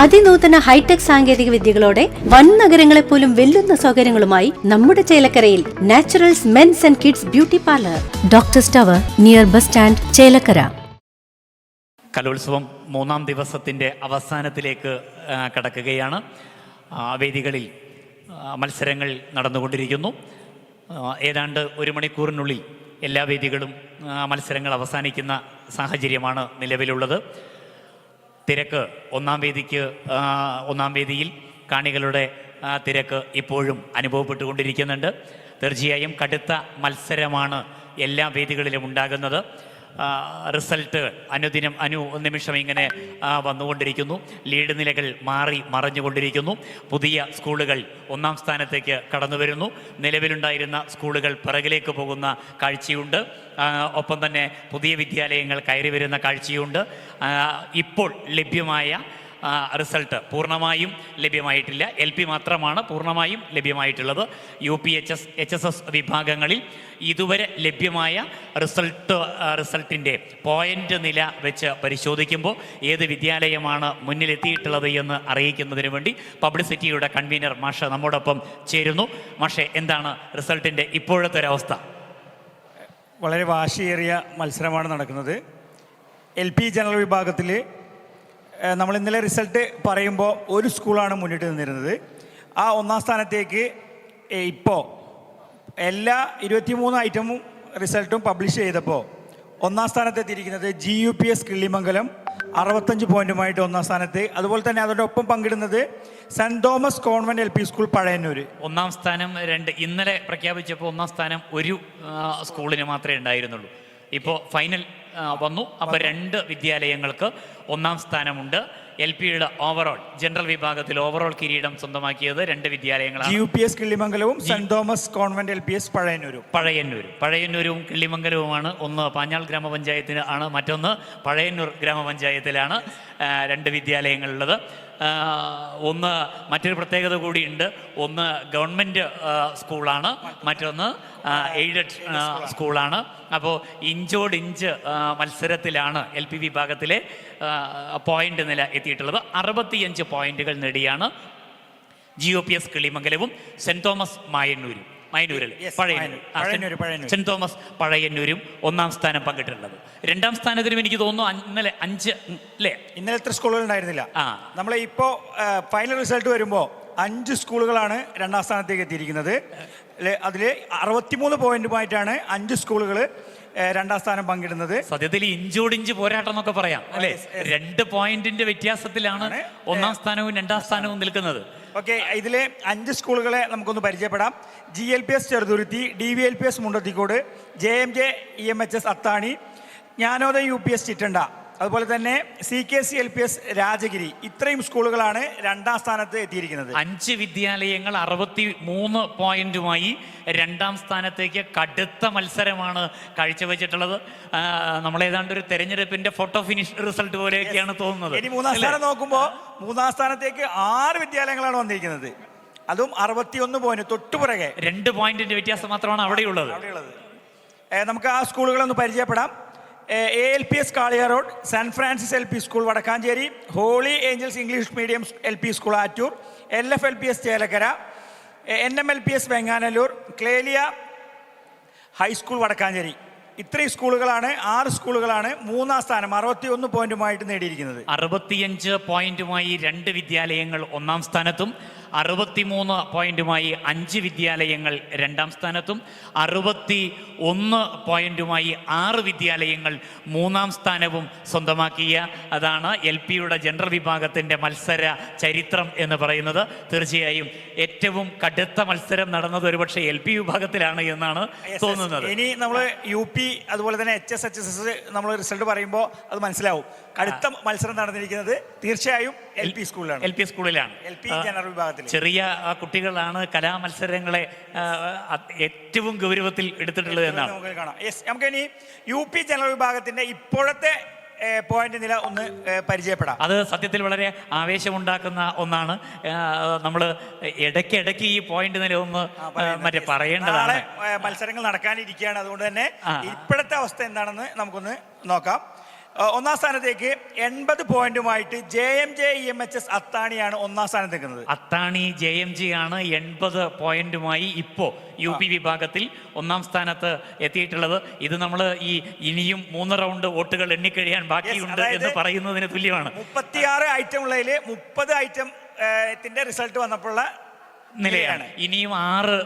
അതിനൂതന hi tech സാങ്കേതിക വിദ്യകളോടെ വൻ നഗരങ്ങളെ പോലും വെല്ലുന്ന സൗകര്യങ്ങളുമായി നമ്മുടെ ചേലക്കരയിൽ naturals men's and kids beauty parlour. Doctor സ്റ്റവർ near bus stand Chelakkara. കലോത്സവം മൂന്നാം ദിവസത്തിന്റെ അവസാനത്തിലേക്ക് കടക്കുകയാണ്. വേദികളിൽ മത്സരങ്ങൾ നടന്നുകൊണ്ടിരിക്കുന്നു. ഏതാണ്ട് ഒരു മണിക്കൂറിനുള്ളിൽ എല്ലാ വേദികളും മത്സരങ്ങൾ അവസാനിക്കുന്ന സാഹചര്യമാണ് നിലവിലുള്ളത്. തിരക്ക് ഒന്നാം വേദിക്ക് ഒന്നാം വേദിയിൽ കാണികളുടെ തിരക്ക് ഇപ്പോഴും അനുഭവപ്പെട്ടുകൊണ്ടിരിക്കുന്നുണ്ട്. തീർച്ചയായും കടുത്ത മത്സരമാണ് എല്ലാ വേദികളിലും ഉണ്ടാകുന്നത്. റിസൾട്ട് അനുദിനം അനു നിമിഷം ഇങ്ങനെ വന്നുകൊണ്ടിരിക്കുന്നു. ലീഡ് നിലകൾ മാറി മറഞ്ഞുകൊണ്ടിരിക്കുന്നു. പുതിയ സ്കൂളുകൾ ഒന്നാം സ്ഥാനത്തേക്ക് കടന്നു വരുന്നു. നിലവിലുണ്ടായിരുന്ന സ്കൂളുകൾ പിറകിലേക്ക് പോകുന്ന കാഴ്ചയുണ്ട്. ഒപ്പം തന്നെ പുതിയ വിദ്യാലയങ്ങൾ കയറി വരുന്ന കാഴ്ചയുണ്ട്. ഇപ്പോൾ ലഭ്യമായ റിസൾട്ട് പൂർണമായും ലഭ്യമായിട്ടില്ല. എൽ പി മാത്രമാണ് പൂർണമായും ലഭ്യമായിട്ടുള്ളത്. U P H S H S S വിഭാഗങ്ങളിൽ ഇതുവരെ ലഭ്യമായ റിസൾട്ട് റിസൾട്ടിന്റെ പോയിന്റ് നില വെച്ച് പരിശോധിക്കുമ്പോൾ ഏത് വിദ്യാലയമാണ് മുന്നിലെത്തിയിട്ടുള്ളത് എന്ന് അറിയിക്കുന്നതിന് വേണ്ടി പബ്ലിസിറ്റിയുടെ കൺവീനർ മാഷ നമ്മോടൊപ്പം ചേരുന്നു. മാഷെ എന്താണ് റിസൾട്ടിന്റെ ഇപ്പോഴത്തെ ഒരവസ്ഥ വളരെ വാശിയേറിയ മത്സരമാണ് നടക്കുന്നത്. എൽ പി ജനറൽ വിഭാഗത്തിൽ നമ്മൾ ഇന്നലെ റിസൾട്ട് പറയുമ്പോൾ ഒരു സ്കൂളാണ് മുന്നിട്ട് നിന്നിരുന്നത്. ആ ഒന്നാം സ്ഥാനത്തേക്ക് ഇപ്പോൾ എല്ലാ ഇരുപത്തിമൂന്ന് ഐറ്റമും റിസൾട്ടും പബ്ലിഷ് ചെയ്തപ്പോൾ ഒന്നാം സ്ഥാനത്തെത്തിയിരിക്കുന്നത് G U P S Killimangalam അറുപത്തഞ്ച് പോയിന്റുമായിട്ട് ഒന്നാം സ്ഥാനത്ത്. അതുപോലെ തന്നെ അതോടൊപ്പം പങ്കിടുന്നത് saint Thomas convent L P school Pazhayannur ഒന്നാം സ്ഥാനം രണ്ട് ഇന്നലെ പ്രഖ്യാപിച്ചപ്പോൾ ഒന്നാം സ്ഥാനം ഒരു സ്കൂളിന് മാത്രമേ ഉണ്ടായിരുന്നുള്ളൂ. ഇപ്പോൾ ഫൈനൽ വന്നു. അപ്പോൾ രണ്ട് വിദ്യാലയങ്ങൾക്ക് ഒന്നാം സ്ഥാനമുണ്ട്. എൽ പിയുടെ ഓവറോൾ ജനറൽ വിഭാഗത്തിൽ ഓവറോൾ കിരീടം സ്വന്തമാക്കിയത് രണ്ട് വിദ്യാലയങ്ങളാണ്. U P S കിള്ളിമംഗലവും saint Thomas convent L P S പഴയന്നൂരും. പഴയന്നൂർ പഴയന്നൂരും കിള്ളിമംഗലവുമാണ്. ഒന്ന് പാഞ്ഞാൾ ഗ്രാമപഞ്ചായത്തിന് ആണ് മറ്റൊന്ന് പഴയന്നൂർ ഗ്രാമപഞ്ചായത്തിലാണ് രണ്ട് വിദ്യാലയങ്ങളുള്ളത്. ഒന്ന് മറ്റൊരു പ്രത്യേകത കൂടിയുണ്ട്. ഒന്ന് ഗവൺമെന്റ് സ്കൂളാണ്. മറ്റൊന്ന് എയ്ഡഡ് സ്കൂളാണ്. അപ്പോൾ ഇഞ്ചോട് ഇഞ്ച് മത്സരത്തിലാണ് എൽ പി വിഭാഗത്തിലെ പോയിന്റ് നില എത്തിയിട്ടുള്ളത്. അറുപത്തിയഞ്ച് പോയിന്റുകൾ നേടിയാണ്. ജി ഒ പി എസ് കിളിമംഗലവും സെന്റ് തോമസ് മായന്നൂരും. Yes, പഴയന്നൂർ. സെന്റ്-. തോമസ് പഴയന്നൂരും ഒന്നാം സ്ഥാനം പങ്കിട്ടിട്ടുള്ളത്. രണ്ടാം സ്ഥാനത്തിനും എനിക്ക് തോന്നുന്നു ഇന്നലെ അഞ്ച് അല്ലേ ഇന്നലെ എത്ര സ്കൂളുകൾ ഉണ്ടായിരുന്നില്ല? ആ. നമ്മൾ ഇപ്പോൾ ഫൈനൽ റിസൾട്ട് വരുമ്പോൾ അഞ്ച് സ്കൂളുകളാണ് രണ്ടാം സ്ഥാനത്തേക്ക് എത്തിയിരിക്കുന്നത്. അതിൽ അറുപത്തിമൂന്ന് പോയിന്റുമായിട്ടാണ് അഞ്ച് സ്കൂളുകൾ രണ്ടാം സ്ഥാനം പങ്കിടുന്നത്. സത്യത്തിൽ ഇഞ്ചോടിഞ്ച് പോരാട്ടം എന്നൊക്കെ പറയാം അല്ലേ? രണ്ട് പോയിന്റിന്റെ വ്യത്യാസത്തിലാണ് ഒന്നാം സ്ഥാനവും രണ്ടാം സ്ഥാനവും നിൽക്കുന്നത്. ഓക്കെ ഇതിലെ അഞ്ച് സ്കൂളുകളെ നമുക്കൊന്ന് പരിചയപ്പെടാം. G L P S Cheruthuruthy D V L P S Mundathikode J M J E M H S Athani Jnanodaya U P S Chittanda. അതുപോലെ തന്നെ C K C L P S Rajagiri ഇത്രയും സ്കൂളുകളാണ് രണ്ടാം സ്ഥാനത്ത് എത്തിയിരിക്കുന്നത്. അഞ്ച് വിദ്യാലയങ്ങൾ അറുപത്തി മൂന്ന് പോയിന്റുമായി രണ്ടാം സ്ഥാനത്തേക്ക് കടുത്ത മത്സരമാണ് കാഴ്ചവെച്ചിട്ടുള്ളത്. നമ്മൾ നമ്മളേതാണ്ട് ഒരു തെരഞ്ഞെടുപ്പിന്റെ ഫോട്ടോ ഫിനിഷ് റിസൾട്ട് പോലെയൊക്കെയാണ് തോന്നുന്നത്. ഇനി മൂന്നാം സ്ഥാനം നോക്കുമ്പോൾ മൂന്നാം സ്ഥാനത്തേക്ക് ആറ് വിദ്യാലയങ്ങളാണ് വന്നിരിക്കുന്നത്. അതും അറുപത്തിയൊന്ന് പോയിന്റ് തൊട്ടുപുറകെ രണ്ട് പോയിന്റിന്റെ വ്യത്യാസം മാത്രമാണ് അവിടെയുള്ളത്. നമുക്ക് ആ സ്കൂളുകളൊന്ന് പരിചയപ്പെടാം. A L P S Kaliya road saint Francis L P school Wadakkanchery. Holy angels English medium L P school Attur. L F L P S Chelakkara. N M L P S Venganellur. Clelia high school Wadakkanchery. ഇത്രയും സ്കൂളുകളാണ് ആറ് സ്കൂളുകളാണ് മൂന്നാം സ്ഥാനം അറുപത്തി ഒന്ന് പോയിന്റുമായിട്ട് നേടിയിരിക്കുന്നത്. അറുപത്തിയഞ്ച് പോയിന്റുമായി രണ്ട് വിദ്യാലയങ്ങൾ ഒന്നാം സ്ഥാനത്തും അറുപത്തിമൂന്ന് പോയിന്റുമായി അഞ്ച് വിദ്യാലയങ്ങൾ രണ്ടാം സ്ഥാനത്തും അറുപത്തി ഒന്ന് പോയിന്റുമായി ആറ് വിദ്യാലയങ്ങൾ മൂന്നാം സ്ഥാനവും സ്വന്തമാക്കിയ അതാണ് എൽ പിയുടെ ജനറൽ വിഭാഗത്തിന്റെ മത്സര ചരിത്രം എന്ന് പറയുന്നത്. തീർച്ചയായും ഏറ്റവും കടുത്ത മത്സരം നടന്നത് ഒരുപക്ഷെ എൽ പി വിഭാഗത്തിലാണ് എന്നാണ് തോന്നുന്നത്. ഇനി നമ്മൾ യു പി അതുപോലെ തന്നെ H S H S S നമ്മൾ റിസൾട്ട് പറയുമ്പോൾ അത് മനസ്സിലാവും. കടുത്ത മത്സരം നടന്നിരിക്കുന്നത് തീർച്ചയായും എൽ പി സ്കൂളിലാണ്. എൽ പി സ്കൂളിലാണ്. എൽ പി ജനറൽ വിഭാഗത്തിൽ ചെറിയ കുട്ടികളാണ് കലാമത്സരങ്ങളെ ഏറ്റവും ഗൗരവത്തിൽ എടുത്തിട്ടുള്ളത് എന്നാണ്. നമുക്ക് കാണാം. യെസ് നമുക്ക് ഇനി യു പി ജനറൽ വിഭാഗത്തിന്റെ ഇപ്പോഴത്തെ പോയിന്റ് നില ഒന്ന് പരിചയപ്പെടാം. അത് സത്യത്തിൽ വളരെ ആവേശമുണ്ടാക്കുന്ന ഒന്നാണ്. നമ്മൾ ഇടയ്ക്ക് ഇടയ്ക്ക് ഈ പോയിന്റ് നില ഒന്ന് മറ്റേ പറയേണ്ടതാണ്. മത്സരങ്ങൾ നടക്കാനിരിക്കുകയാണ്. അതുകൊണ്ട് തന്നെ ഇപ്പോഴത്തെ അവസ്ഥ എന്താണെന്ന് നമുക്കൊന്ന് നോക്കാം. ഒന്നാം സ്ഥാനത്തേക്ക് എൺപത് പോയിന്റുമായിട്ട് J M J E M H S അത്താണിയാണ് ഒന്നാം സ്ഥാനത്ത് നിൽക്കുന്നത്. അത്താണി ജെ എം ജി ആണ് എൺപത് പോയിന്റുമായി ഇപ്പോൾ യു പി വിഭാഗത്തിൽ ഒന്നാം സ്ഥാനത്ത് എത്തിയിട്ടുള്ളത്. ഇത് നമ്മൾ ഈ ഇനിയും മൂന്ന് റൗണ്ട് വോട്ടുകൾ എണ്ണിക്കഴിയാൻ ബാക്കിയുണ്ട് എന്ന് പറയുന്നതിന് തുല്യമാണ്. മുപ്പത്തിയാറ് ഐറ്റം ഉള്ളതിൽ മുപ്പത് ഐറ്റം ത്തിന്റെ റിസൾട്ട് വന്നപ്പോഴുള്ള നിലയാണ്. ഇനിയും ആറ്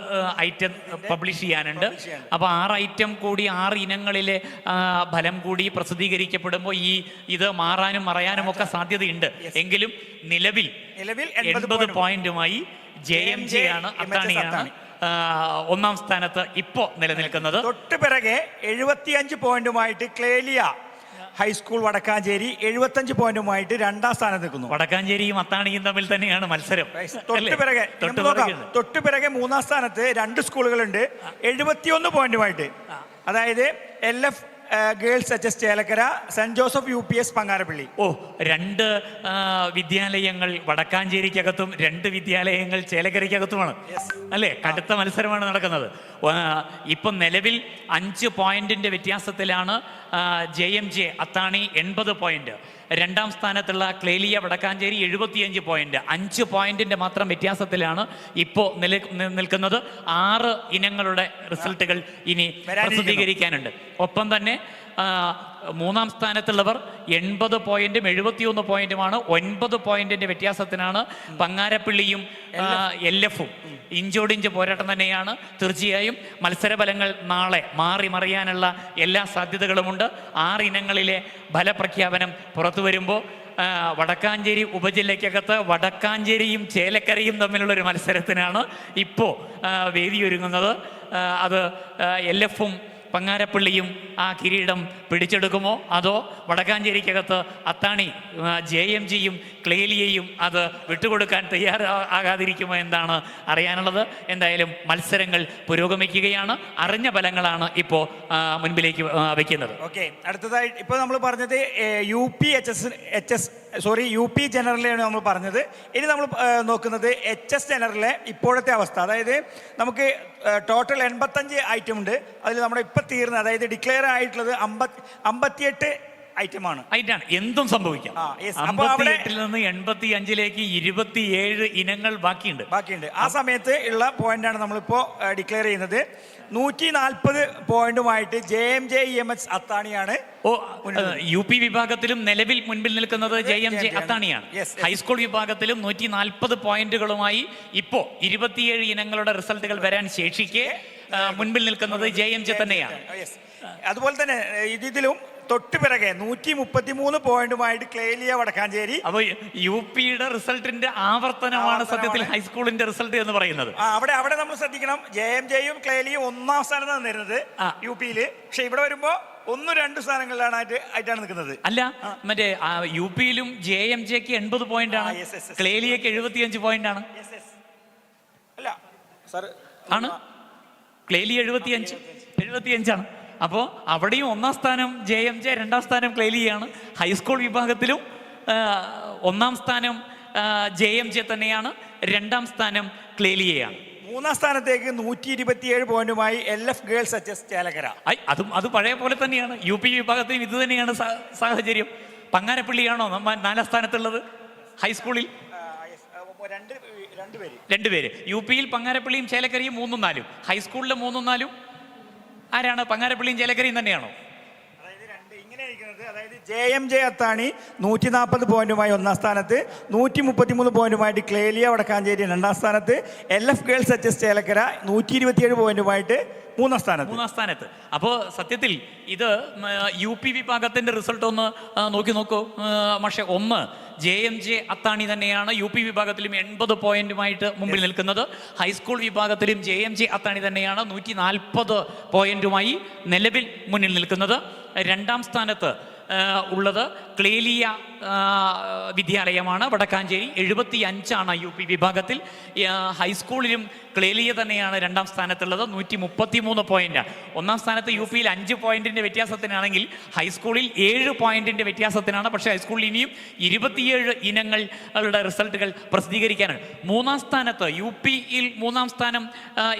ഐറ്റം പബ്ലിഷ് ചെയ്യാനുണ്ട്. അപ്പൊ അപ്പോൾ ആറ് ഐറ്റം കൂടി ആറ് ഇനങ്ങളിലെ ഫലം കൂടി പ്രസിദ്ധീകരിക്കപ്പെടുമ്പോൾ ഈ ഇത് മാറാനും മറയാനും ഒക്കെ സാധ്യതയുണ്ട്. എങ്കിലും നിലവിൽ നിലവിൽ എൺപത് 80 പോയിന്റുമായി ജെ എം ജെ ആണ് അത്താണിയാണ് ഒന്നാം സ്ഥാനത്ത് ഇപ്പോൾ നിലനിൽക്കുന്നത്. തൊട്ട് പിറകെ എഴുപത്തിയഞ്ച് പോയിന്റുമായിട്ട് ക്ലേലിയ ഹൈസ്കൂൾ വടക്കാഞ്ചേരി എഴുപത്തഞ്ച് പോയിന്റുമായിട്ട് രണ്ടാം സ്ഥാനത്ത് നിൽക്കുന്നു. വടക്കാഞ്ചേരിയും അത്താണിയും തമ്മിൽ തന്നെയാണ് മത്സരം. തൊട്ടുപിറകെ തൊട്ടുപിറകെ മൂന്നാം സ്ഥാനത്ത് രണ്ട് സ്കൂളുകളുണ്ട്. എഴുപത്തിയൊന്ന് പോയിന്റുമായിട്ട്. അതായത് L F girls H S Chelakkara saint Joseph U P S Pangarappilly. ഓ രണ്ട് വിദ്യാലയങ്ങൾ വടക്കാഞ്ചേരിക്കകത്തും രണ്ട് വിദ്യാലയങ്ങൾ ചേലക്കരയ്ക്കകത്തുമാണ് അല്ലേ? കടുത്ത മത്സരമാണ് നടക്കുന്നത്. ഇപ്പം നിലവിൽ അഞ്ച് പോയിന്റിന്റെ വ്യത്യാസത്തിലാണ് ജെ എം ജെ അത്താണി എൺപത് പോയിന്റ്. രണ്ടാം സ്ഥാനത്തുള്ള ക്ലേലിയ വടക്കാഞ്ചേരി എഴുപത്തിയഞ്ച് പോയിന്റ് അഞ്ച് പോയിന്റിന്റെ മാത്രം വ്യത്യാസത്തിലാണ് ഇപ്പോൾ നില നിൽക്കുന്നത്. ആറ് ഇനങ്ങളുടെ റിസൾട്ടുകൾ ഇനി. പ്രസിദ്ധീകരിക്കാനുണ്ട്. ഒപ്പം തന്നെ മൂന്നാം സ്ഥാനത്തുള്ളവർ എൺപത് പോയിന്റും എഴുപത്തിയൊന്ന് പോയിന്റുമാണ്. ഒൻപത് പോയിന്റിന്റെ വ്യത്യാസത്തിനാണ് പങ്ങാരപ്പിള്ളിയും എൽ എഫും ഇഞ്ചോടിഞ്ച് പോരാട്ടം തന്നെയാണ്. തീർച്ചയായും മത്സരഫലങ്ങൾ നാളെ മാറി മറിയാനുള്ള എല്ലാ സാധ്യതകളുമുണ്ട്. ആറിനങ്ങളിലെ ഫലപ്രഖ്യാപനം പുറത്തു വരുമ്പോൾ വടക്കാഞ്ചേരി ഉപജില്ലയ്ക്കകത്ത് വടക്കാഞ്ചേരിയും ചേലക്കരയും തമ്മിലുള്ള ഒരു മത്സരത്തിനാണ് ഇപ്പോൾ വേദിയൊരുങ്ങുന്നത്. അത് എൽ എഫും പങ്ങാരപ്പള്ളിയും ആ കിരീടം പിടിച്ചെടുക്കുമോ? അതോ വടക്കാഞ്ചേരിക്കകത്ത് അത്താണി ജെ എം ജിയും ക്ലേലിയയും അത് വിട്ടുകൊടുക്കാൻ തയ്യാറാകാതിരിക്കുമോ എന്താണ് അറിയാനുള്ളത്. എന്തായാലും മത്സരങ്ങൾ പുരോഗമിക്കുകയാണ്. അറിഞ്ഞ ഫലങ്ങളാണ് ഇപ്പോൾ മുൻപിലേക്ക് വയ്ക്കുന്നത്. ഓക്കെ. അടുത്തതായി ഇപ്പോൾ നമ്മൾ പറഞ്ഞത് U P H S H S sorry U P ജനറലാണ് നമ്മൾ പറഞ്ഞത്. ഇനി നമ്മൾ നോക്കുന്നത് എച്ച് എസ് ജനറലിലെ ഇപ്പോഴത്തെ അവസ്ഥ. അതായത് നമുക്ക് ടോട്ടൽ എൺപത്തഞ്ച് ഐറ്റം ഉണ്ട്. അതിൽ നമ്മുടെ ഇപ്പം തീർന്ന അതായത് ഡിക്ലെയർ ആയിട്ടുള്ളത് അമ്പത്തി അമ്പത്തിയെട്ട് ഐറ്റമാണ് ആണ്. എന്തും സംഭവിക്കാം. അമ്പത്തിയെട്ടിൽ നിന്ന് എൺപത്തി അഞ്ചിലേക്ക് ഇരുപത്തിയേഴ് ഇനങ്ങൾ ബാക്കിയുണ്ട്. ബാക്കിയുണ്ട്. ആ സമയത്ത് ഉള്ള പോയിന്റാണ് നമ്മളിപ്പോ ഡിക്ലെയർ ചെയ്യുന്നത്. നൂറ്റി നാൽപ്പത് പോയിന്റുമായിട്ട് J M J E M H അത്താണിയാണ് ഓ യു പി വിഭാഗത്തിലും നിലവിൽ മുൻപിൽ നിൽക്കുന്നത് ജെ എം ജെ അത്താണിയാണ്. ഹൈസ്കൂൾ വിഭാഗത്തിലും നൂറ്റി നാൽപ്പത് പോയിന്റുകളുമായി ഇപ്പോ ഇരുപത്തിയേഴ് ഇനങ്ങളുടെ റിസൾട്ടുകൾ വരാൻ ശേഷിക്കെ മുൻപിൽ നിൽക്കുന്നത് ജെ എം ജെ തന്നെയാണ്. അതുപോലെ തന്നെ ഇതിലും തൊട്ട് പിറകെ നൂറ്റി മുപ്പത്തി മൂന്ന് പോയിന്റുമായിട്ട് ക്ലേലിയ വടക്കാഞ്ചേരി. അപ്പൊ യു പിയുടെ റിസൾട്ടിന്റെ ആവർത്തനമാണ് സത്യത്തിൽ ഹൈസ്കൂളിന്റെ റിസൾട്ട് എന്ന് പറയുന്നത്. ആ അവിടെ അവിടെ നമ്മൾ ശ്രദ്ധിക്കണം. ജെ എം ജെയും ക്ലേലിയും ഒന്നാം സ്ഥാനത്താണ് നിന്നിരുന്നത് ആ. യു പിയിൽ. പക്ഷെ ഇവിടെ വരുമ്പോ ഒന്ന് രണ്ട് സ്ഥാനങ്ങളിലാണ് ആയിട്ട് ആയിട്ടാണ് നിൽക്കുന്നത്. അല്ല മറ്റേ ആ, യു പിയിലും ജെ എം ജെക്ക് എൺപത് പോയിന്റ് ആണ് ആ, yes, yes, yes. ക്ലേലിയക്ക് എഴുപത്തിയഞ്ച് പോയിന്റ് ആണ്. അല്ല. സാർ ആണ് ക്ലേലി എഴുപത്തിയഞ്ച്. എഴുപത്തിയഞ്ചാണ്. അപ്പോൾ അവിടെയും ഒന്നാം സ്ഥാനം ജെ എം ജെ രണ്ടാം സ്ഥാനം ക്ലേലിയാണ് ഹൈസ്കൂൾ വിഭാഗത്തിലും ഒന്നാം സ്ഥാനം ജെ എം ജെ തന്നെയാണ്. രണ്ടാം സ്ഥാനം ക്ലേലിയയാണ് മൂന്നാം സ്ഥാനത്തേക്ക് നൂറ്റി ഇരുപത്തിയേഴ് പോയിന്റുമായി L F girls H S Chelakkara. അതും അത് പഴയ പോലെ തന്നെയാണ്. യു പി വിഭാഗത്തിലും ഇത് തന്നെയാണ് സാഹചര്യം. പങ്ങാരപ്പള്ളിയാണോ നമ്മ നാലാം സ്ഥാനത്തുള്ളത്? ഹൈസ്കൂളിൽ രണ്ടുപേര് രണ്ട് രണ്ട് പേര് രണ്ടുപേര്. യു പിയിൽ പങ്ങാരപ്പള്ളിയും ചേലക്കരയും മൂന്നും നാലും. ഹൈസ്കൂളിലെ മൂന്നും നാലും. ആരാണ്? പങ്ങാരപ്പള്ളിയും ചേലക്കരയും തന്നെയാണോ? രണ്ട് ഇരിക്കുന്നത് അതായത് ജെ എം ജെ അത്താണി നൂറ്റി നാൽപ്പത് പോയിന്റുമായി ഒന്നാം സ്ഥാനത്ത് നൂറ്റി മുപ്പത്തി മൂന്ന് പോയിന്റുമായിട്ട് ക്ലേലിയ വടക്കാഞ്ചേരി രണ്ടാം സ്ഥാനത്ത് L F girls H S Chelakkara നൂറ്റി ഇരുപത്തിയേഴ് പോയിന്റുമായിട്ട് മൂന്നാം സ്ഥാനത്ത്. മൂന്നാം സ്ഥാനത്ത്. അപ്പോൾ സത്യത്തിൽ ഇത് യു പി വിഭാഗത്തിന്റെ റിസൾട്ട് ഒന്ന് നോക്കി നോക്കൂ. പക്ഷേ ഒന്ന് ജെ എം ജെ അത്താണി തന്നെയാണ് യു പി വിഭാഗത്തിലും എൺപത് പോയിന്റുമായിട്ട് മുമ്പിൽ നിൽക്കുന്നത്. ഹൈസ്കൂൾ വിഭാഗത്തിലും ജെ എം ജെ അത്താണി തന്നെയാണ് നൂറ്റി നാൽപ്പത് പോയിന്റുമായി നിലവിൽ മുന്നിൽ നിൽക്കുന്നത്. രണ്ടാം സ്ഥാനത്ത് ഉള്ളത് ക്ലേലിയ വിദ്യാലയമാണ്. വടക്കാഞ്ചേരി എഴുപത്തി അഞ്ചാണ് യു പി വിഭാഗത്തിൽ. ഹൈസ്കൂളിലും ക്ലേലിയ തന്നെയാണ് രണ്ടാം സ്ഥാനത്തുള്ളത്. നൂറ്റി മുപ്പത്തി മൂന്ന് പോയിന്റ് ഒന്നാം സ്ഥാനത്ത് യു പിയിൽ അഞ്ച് പോയിന്റിന്റെ വ്യത്യാസത്തിനാണെങ്കിൽ ഹൈസ്കൂളിൽ ഏഴ് പോയിന്റിന്റെ വ്യത്യാസത്തിനാണ്. പക്ഷേ ഹൈസ്കൂളിൽ ഇനിയും ഇരുപത്തിയേഴ് ഇനങ്ങളുടെ റിസൾട്ടുകൾ പ്രസിദ്ധീകരിക്കാനാണ്. മൂന്നാം സ്ഥാനത്ത് യു പിയിൽ മൂന്നാം സ്ഥാനം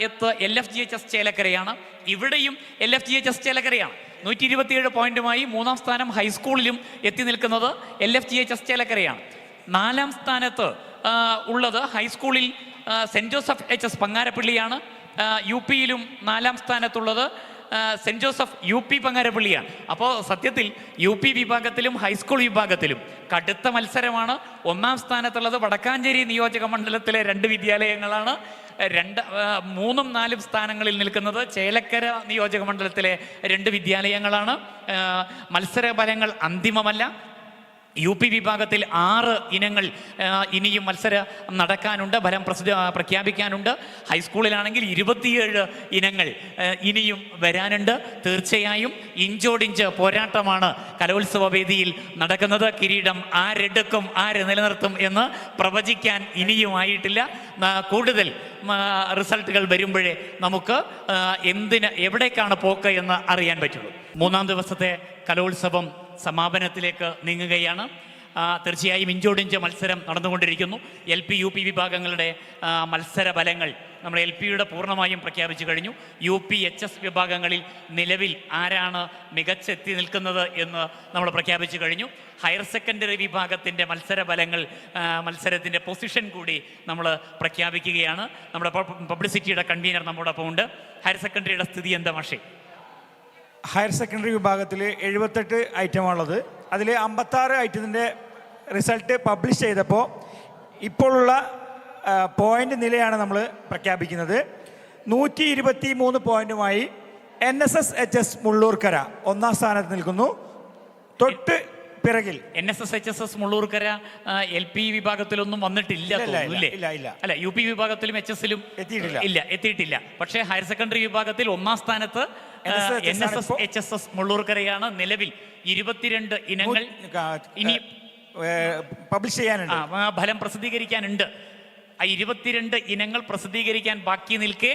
എത്ത് L F G H S ചേലക്കരയാണ്. ഇവിടെയും L F G H S ചേലക്കരയാണ്. നൂറ്റി ഇരുപത്തിയേഴ് പോയിന്റുമായി മൂന്നാം സ്ഥാനം ഹൈസ്കൂളിലും എത്തി നിൽക്കുന്നത് L F G H S ചേലക്കരയാണ്. നാലാം സ്ഥാനത്ത് ഉള്ളത് ഹൈസ്കൂളിൽ സെന്റ് ജോസഫ് എച്ച് എസ് പങ്ങാരപ്പള്ളിയാണ്. യു പിയിലും നാലാം സ്ഥാനത്തുള്ളത്. സെന്റ് ജോസഫ് യു പി പങ്ങാരപ്പള്ളിയാണ്. അപ്പോൾ സത്യത്തിൽ യു പി വിഭാഗത്തിലും ഹൈസ്കൂൾ വിഭാഗത്തിലും കടുത്ത മത്സരമാണ്. ഒന്നാം സ്ഥാനത്തുള്ളത് വടക്കാഞ്ചേരി നിയോജക മണ്ഡലത്തിലെ രണ്ട് വിദ്യാലയങ്ങളാണ്. രണ്ട് മൂന്നും നാലും സ്ഥാനങ്ങളിൽ നിൽക്കുന്നത് ചേലക്കര നിയോജക മണ്ഡലത്തിലെ രണ്ട് വിദ്യാലയങ്ങളാണ്. മത്സരഫലങ്ങൾ മത്സര ഫലങ്ങൾ അന്തിമമല്ല. യു പി വിഭാഗത്തിൽ ആറ് ഇനങ്ങൾ ഇനിയും മത്സരം നടക്കാനുണ്ട് ഫലം പ്രസിദ്ധ പ്രഖ്യാപിക്കാനുണ്ട്. ഹൈസ്കൂളിലാണെങ്കിൽ ഇരുപത്തിയേഴ് ഇനങ്ങൾ ഇനിയും വരാനുണ്ട്. തീർച്ചയായും ഇഞ്ചോടിഞ്ച് പോരാട്ടമാണ് കലോത്സവ വേദിയിൽ നടക്കുന്നത്. കിരീടം ആരെടുക്കും ആര് നിലനിർത്തും എന്ന് പ്രവചിക്കാൻ ഇനിയും ആയിട്ടില്ല കൂടുതൽ റിസൾട്ടുകൾ വരുമ്പോഴേ നമുക്ക് എന്തിന് എവിടേക്കാണ് പോക്ക് എന്ന് അറിയാൻ പറ്റുള്ളൂ. മൂന്നാം ദിവസത്തെ കലോത്സവം സമാപനത്തിലേക്ക് നീങ്ങുകയാണ്. തീർച്ചയായും ഇഞ്ചോടിഞ്ച് മത്സരം നടന്നുകൊണ്ടിരിക്കുന്നു. എൽ പി യു പി വിഭാഗങ്ങളുടെ മത്സര ഫലങ്ങൾ നമ്മൾ എൽ പിയുടെ പൂർണമായും പ്രഖ്യാപിച്ചു കഴിഞ്ഞു. യു പി എച്ച് എസ് വിഭാഗങ്ങളിൽ നിലവിൽ ആരാണ് മികച്ചെത്തി നിൽക്കുന്നത് എന്ന് നമ്മൾ പ്രഖ്യാപിച്ചു കഴിഞ്ഞു. ഹയർ സെക്കൻഡറി വിഭാഗത്തിന്റെ മത്സര ഫലങ്ങൾ മത്സരത്തിന്റെ പൊസിഷൻ കൂടി നമ്മൾ പ്രഖ്യാപിക്കുകയാണ്. നമ്മുടെ പബ്ലിസിറ്റിയുടെ കൺവീനർ നമ്മോടൊപ്പം ഉണ്ട് ഹയർ സെക്കൻഡറിയുടെ സ്ഥിതി എന്താ മാഷേ? ഹയർ സെക്കൻഡറി വിഭാഗത്തിൽ എഴുപത്തെട്ട് ഐറ്റമാണുള്ളത്. അതിൽ അമ്പത്താറ് ഐറ്റത്തിന്റെ റിസൾട്ട് പബ്ലിഷ് ചെയ്തപ്പോൾ ഇപ്പോഴുള്ള പോയിന്റ് നിലയാണ് നമ്മൾ പ്രഖ്യാപിക്കുന്നത്. നൂറ്റി ഇരുപത്തി മൂന്ന് പോയിന്റുമായി N S S H S Mullurkara ഒന്നാം സ്ഥാനത്ത് നിൽക്കുന്നു. തൊട്ട് പിറകിൽ. N S S H S S Mullurkara L P വിഭാഗത്തിലൊന്നും വന്നിട്ടില്ല അല്ലേ? യു പി വിഭാഗത്തിലും എച്ച് എസിലും എത്തിയിട്ടില്ല. ഇല്ല എത്തിയിട്ടില്ല. പക്ഷേ ഹയർ സെക്കൻഡറി വിഭാഗത്തിൽ ഒന്നാം സ്ഥാനത്ത് N S S H S S മുള്ളൂർക്കരയാണ് നിലവിൽ ഇരുപത്തിരണ്ട് ഇനങ്ങൾ ഇനി പബ്ലിഷ് ചെയ്യാനുണ്ട്. ഫലം പ്രസിദ്ധീകരിക്കാനുണ്ട്. ആ ഇരുപത്തിരണ്ട് ഇനങ്ങൾ പ്രസിദ്ധീകരിക്കാൻ ബാക്കി നിൽക്കെ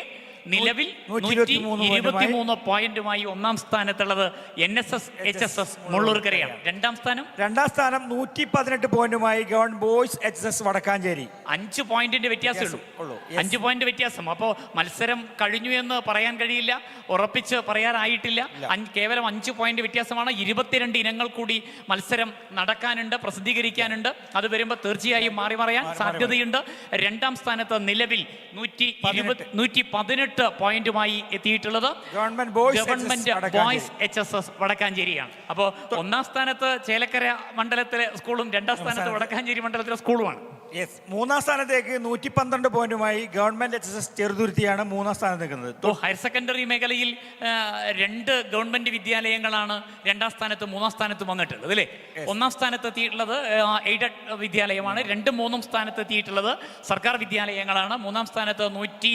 നിലവിൽ നൂറ്റി ഇരുപത്തിമൂന്ന് പോയിന്റുമായി ഒന്നാം സ്ഥാനത്തുള്ളത് N S S H S S മുള്ളൂർക്കരയാണ്. രണ്ടാം സ്ഥാനം? രണ്ടാം സ്ഥാനം നൂറ്റി പതിനെട്ട് പോയിന്റുമായി government boys H S Wadakkanchery. അഞ്ച് പോയിന്റിന്റെ വ്യത്യാസമേ ഉള്ളൂ. ഉള്ളൂ. അഞ്ച് പോയിന്റ് വ്യത്യാസം. അപ്പോൾ മത്സരം കഴിഞ്ഞു എന്ന് പറയാൻ കഴിയില്ല. ഉറപ്പിച്ച് പറയാനായിട്ടില്ല. കേവലം അഞ്ച് പോയിന്റ് വ്യത്യാസമാണ്. ഇരുപത്തിരണ്ട് ഇനങ്ങൾ കൂടി മത്സരം നടക്കാനുണ്ട് പ്രസിദ്ധീകരിക്കാനുണ്ട്. അത് വരുമ്പോൾ തീർച്ചയായും മാറി മറിയാൻ സാധ്യതയുണ്ട്. രണ്ടാം സ്ഥാനത്ത് നിലവിൽ നൂറ്റി ഇരുപത് നൂറ്റി പതിനെട്ട് പോയിന്റുമായി എത്തിയിട്ടുള്ളത് government boys H S S വടക്കാഞ്ചേരിയാണ്. അപ്പോൾ ഒന്നാം സ്ഥാനത്ത് ചേലക്കര മണ്ഡലത്തിലെ സ്കൂളും രണ്ടാം സ്ഥാനത്ത് വടക്കാഞ്ചേരി മണ്ഡലത്തിലെ സ്കൂളുമാണ്. യെസ് മൂന്നാം സ്ഥാനത്തേക്ക് നൂറ്റി പന്ത്രണ്ട് പോയിന്റുമായി ഗവൺമെന്റ് എച്ച് എസ് എസ് ചെറുതുരുത്തിയാണ് മൂന്നാം സ്ഥാനത്ത് നിൽക്കുന്നത്. ഹയർ സെക്കൻഡറി മേഖലയിൽ രണ്ട് ഗവൺമെന്റ് വിദ്യാലയങ്ങളാണ് രണ്ടാം സ്ഥാനത്തും മൂന്നാം സ്ഥാനത്തും വന്നിട്ടുള്ളത് അല്ലേ? ഒന്നാം സ്ഥാനത്ത് എത്തിയിട്ടുള്ളത് എയ്ഡഡ് വിദ്യാലയമാണ്. രണ്ടും മൂന്നും സ്ഥാനത്ത് എത്തിയിട്ടുള്ളത് സർക്കാർ വിദ്യാലയങ്ങളാണ്. മൂന്നാം സ്ഥാനത്ത് നൂറ്റി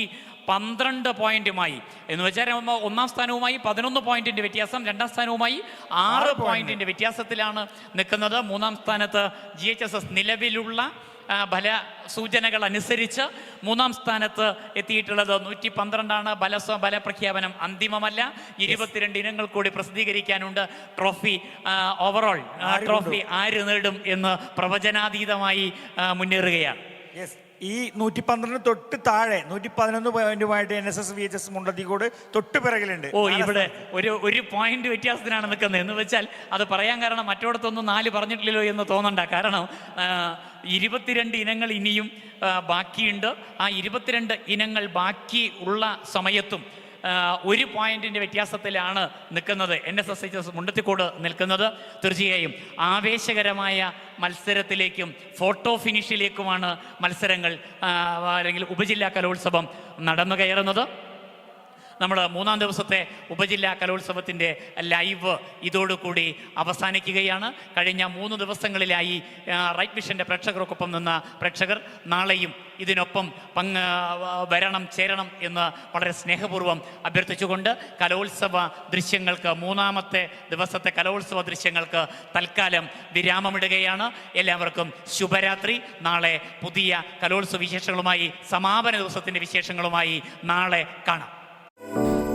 പന്ത്രണ്ട് പോയിന്റുമായി. എന്ന് വെച്ചാൽ ഒന്നാം സ്ഥാനവുമായി പതിനൊന്ന് പോയിന്റിന്റെ വ്യത്യാസം രണ്ടാം സ്ഥാനവുമായി ആറ് പോയിന്റിന്റെ വ്യത്യാസത്തിലാണ് നിൽക്കുന്നത്. മൂന്നാം സ്ഥാനത്ത് ജി എച്ച് എസ് എസ് നിലവിലുള്ള ഫല സൂചനകൾ അനുസരിച്ച് മൂന്നാം സ്ഥാനത്ത് എത്തിയിട്ടുള്ളത് നൂറ്റി പന്ത്രണ്ടാണ് ബല ഫലപ്രഖ്യാപനം അന്തിമമല്ല. ഇരുപത്തിരണ്ട് ഇനങ്ങൾ കൂടി പ്രസിദ്ധീകരിക്കാനുണ്ട്. ട്രോഫി ഓവറോൾ ട്രോഫി ആര് നേടും എന്ന് പ്രവചനാതീതമായി മുന്നേറുകയാണ്. ഈ നൂറ്റി പന്ത്രണ്ട് തൊട്ട് താഴെ നൂറ്റി പതിനൊന്ന് പോയിന്റുമായിട്ട് N S S V H S Mundathikode തൊട്ട് പിറകിലുണ്ട്. ഓ ഇവിടെ ഒരു ഒരു പോയിന്റ് വ്യത്യാസത്തിനാണ് നിൽക്കുന്നത്. എന്ന് വെച്ചാൽ അത് പറയാൻ കാരണം മറ്റോടത്തൊന്നും നാല് പറഞ്ഞിട്ടില്ലല്ലോ എന്ന് തോന്നണ്ട. കാരണം ഇരുപത്തിരണ്ട് ഇനങ്ങൾ ഇനിയും ബാക്കിയുണ്ട്. ആ ഇരുപത്തിരണ്ട് ഇനങ്ങൾ ബാക്കി ഉള്ള സമയത്തും ഒരു പോയിന്റിന്റെ വ്യത്യാസത്തിലാണ് നിൽക്കുന്നത്. N S S H S Mundathikode നിൽക്കുന്നത്. തീർച്ചയായും ആവേശകരമായ മത്സരത്തിലേക്കും ഫോട്ടോ ഫിനിഷിലേക്കുമാണ് മത്സരങ്ങൾ അല്ലെങ്കിൽ ഉപജില്ലാ കലോത്സവം നടന്നു കയറുന്നത് നമ്മൾ മൂന്നാം ദിവസത്തെ ഉപജില്ലാ കലോത്സവത്തിന്റെ ലൈവ് ഇതോടുകൂടി അവസാനിക്കുകയാണ്. കഴിഞ്ഞ മൂന്ന് ദിവസങ്ങളിലായി റൈറ്റ് വിഷന്റെ പ്രേക്ഷകർക്കൊപ്പം നിന്ന പ്രേക്ഷകർ നാളെയും ഇതിനൊപ്പം പങ്ക് വരണം ചേരണം എന്ന് വളരെ സ്നേഹപൂർവം അഭ്യർത്ഥിച്ചുകൊണ്ട് കലോത്സവ ദൃശ്യങ്ങൾക്ക് മൂന്നാമത്തെ ദിവസത്തെ കലോത്സവ ദൃശ്യങ്ങൾക്ക് തൽക്കാലം വിരാമമിടുകയാണ്. എല്ലാവർക്കും ശുഭരാത്രി. നാളെ പുതിയ കലോത്സവ വിശേഷങ്ങളുമായി സമാപന ദിവസത്തിന്റെ വിശേഷങ്ങളുമായി നാളെ കാണാം.